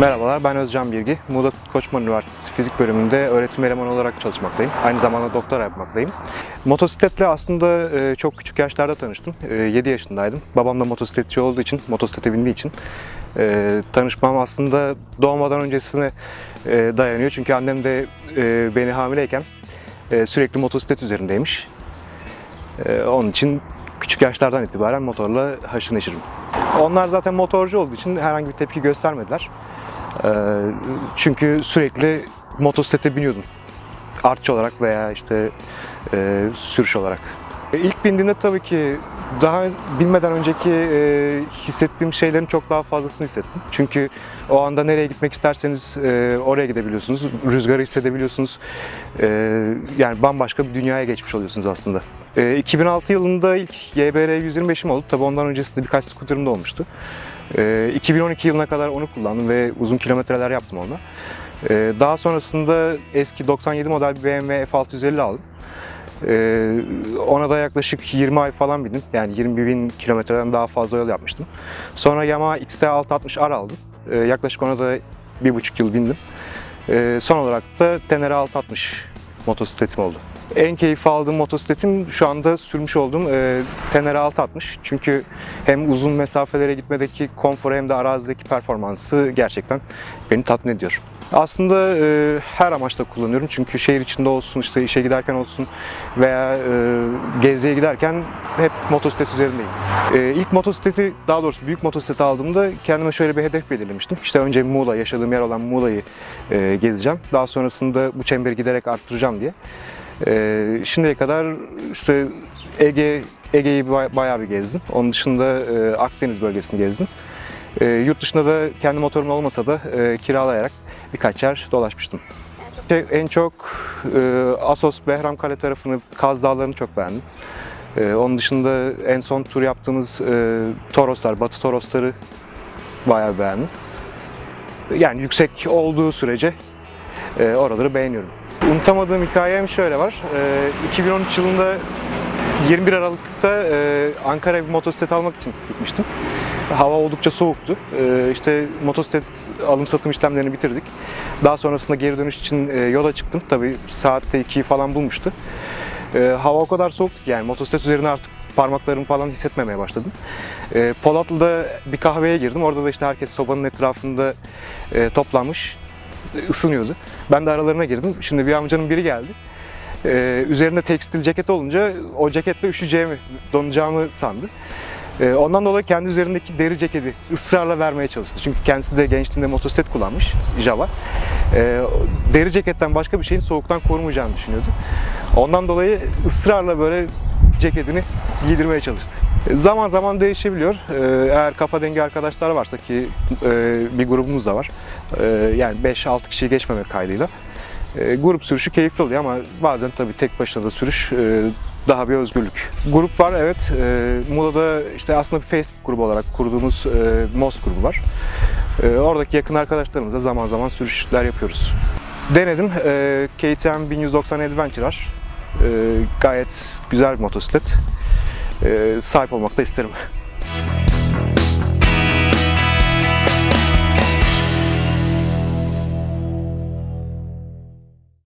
Merhabalar, ben Özcan Bilgi. Muğla Koçman Üniversitesi Fizik Bölümünde öğretim elemanı olarak çalışmaktayım. Aynı zamanda doktora yapmaktayım. Motosikletle aslında e, çok küçük yaşlarda tanıştım. E, 7 yaşındaydım. Babam da motosikletçi olduğu için, motosiklete bindiği için e, tanışmam aslında doğmadan öncesine e, dayanıyor. Çünkü annem de e, beni hamileyken e, sürekli motosiklet üzerindeymiş. E, onun için küçük yaşlardan itibaren motorla haşır neşirim. Onlar zaten motorcu olduğu için herhangi bir tepki göstermediler. Ee, çünkü sürekli motosiklete biniyordum. Artçı olarak veya işte e, sürüş olarak. E, İlk bindiğimde tabii ki daha bilmeden önceki e, hissettiğim şeylerin çok daha fazlasını hissettim. Çünkü o anda nereye gitmek isterseniz e, oraya gidebiliyorsunuz. Rüzgarı hissedebiliyorsunuz. E, yani bambaşka bir dünyaya geçmiş oluyorsunuz aslında. E, 2006 yılında ilk YBR 125'im oldu. Tabii ondan öncesinde birkaç skuterim de olmuştu. E, 2012 yılına kadar onu kullandım ve uzun kilometreler yaptım onunla. E, daha sonrasında eski 97 model bir BMW F650 aldım. Ee, ona da yaklaşık 20 ay falan bindim. Yani 20 bin kilometreden daha fazla yol yapmıştım. Sonra Yamaha XT660R aldım. Ee, yaklaşık ona da bir buçuk yıl bindim. Ee, son olarak da Tenere 660 motosikletim oldu. En keyif aldığım motosikletim şu anda sürmüş olduğum e, Tenere 660. Çünkü hem uzun mesafelere gitmedeki konforu hem de arazideki performansı gerçekten beni tatmin ediyor. Aslında e, her amaçla kullanıyorum çünkü şehir içinde olsun, işte işe giderken olsun veya e, geziye giderken hep motosiklet üzerindeyim. E, ilk motosikleti, daha doğrusu büyük motosikleti aldığımda kendime şöyle bir hedef belirlemiştim. İşte önce Muğla, yaşadığım yer olan Muğla'yı e, gezeceğim. Daha sonrasında bu çemberi giderek arttıracağım diye. E, şimdiye kadar işte Ege Ege'yi bay- bayağı bir gezdim. Onun dışında e, Akdeniz bölgesini gezdim. E, yurt dışında da kendi motorum olmasa da e, kiralayarak birkaç yer dolaşmıştım. Şey, En çok e, Asos Behramkale tarafını, Kaz Dağları'nı çok beğendim. E, onun dışında en son tur yaptığımız e, Toroslar, Batı Torosları bayağı beğendim. Yani yüksek olduğu sürece e, oraları beğeniyorum. Unutamadığım hikayem şöyle var. E, 2013 yılında 21 Aralık'ta e, Ankara'ya bir motosiklet almak için gitmiştim. Hava oldukça soğuktu. E, işte motosiklet alım satım işlemlerini bitirdik. Daha sonrasında geri dönüş için e, yola çıktım. Tabii saatte 2'yi falan bulmuştu. E, hava o kadar soğuktu ki yani motosiklet üzerine artık parmaklarımı falan hissetmemeye başladım. E, Polatlı'da bir kahveye girdim. Orada da işte herkes sobanın etrafında e, toplanmış ısınıyordu. Ben de aralarına girdim. Şimdi bir amcanın biri geldi. Ee, üzerinde tekstil ceket olunca o ceketle üşüyeceğimi, donacağımı sandı. Ee, ondan dolayı kendi üzerindeki deri ceketi ısrarla vermeye çalıştı. Çünkü kendisi de gençliğinde motosiklet kullanmış, Java. Ee, deri ceketten başka bir şeyin soğuktan korumayacağını düşünüyordu. Ondan dolayı ısrarla böyle ceketini giydirmeye çalıştı. E, Zaman zaman değişebiliyor. Ee, Eğer kafa dengi arkadaşlar varsa ki e, bir grubumuz da var. Ee, Yani 5-6 kişiyi geçmemek kaydıyla. Grup sürüşü keyifli oluyor ama bazen tabii tek başına da sürüş e, daha bir özgürlük. Grup var evet. E, Muğla'da işte aslında bir Facebook grubu olarak kurduğumuz e, MOS grubu var. E, oradaki yakın arkadaşlarımızla zaman zaman sürüşler yapıyoruz. Denedim. E, KTM 1190 Adventure. E, gayet güzel bir motosiklet. E, sahip olmak da isterim.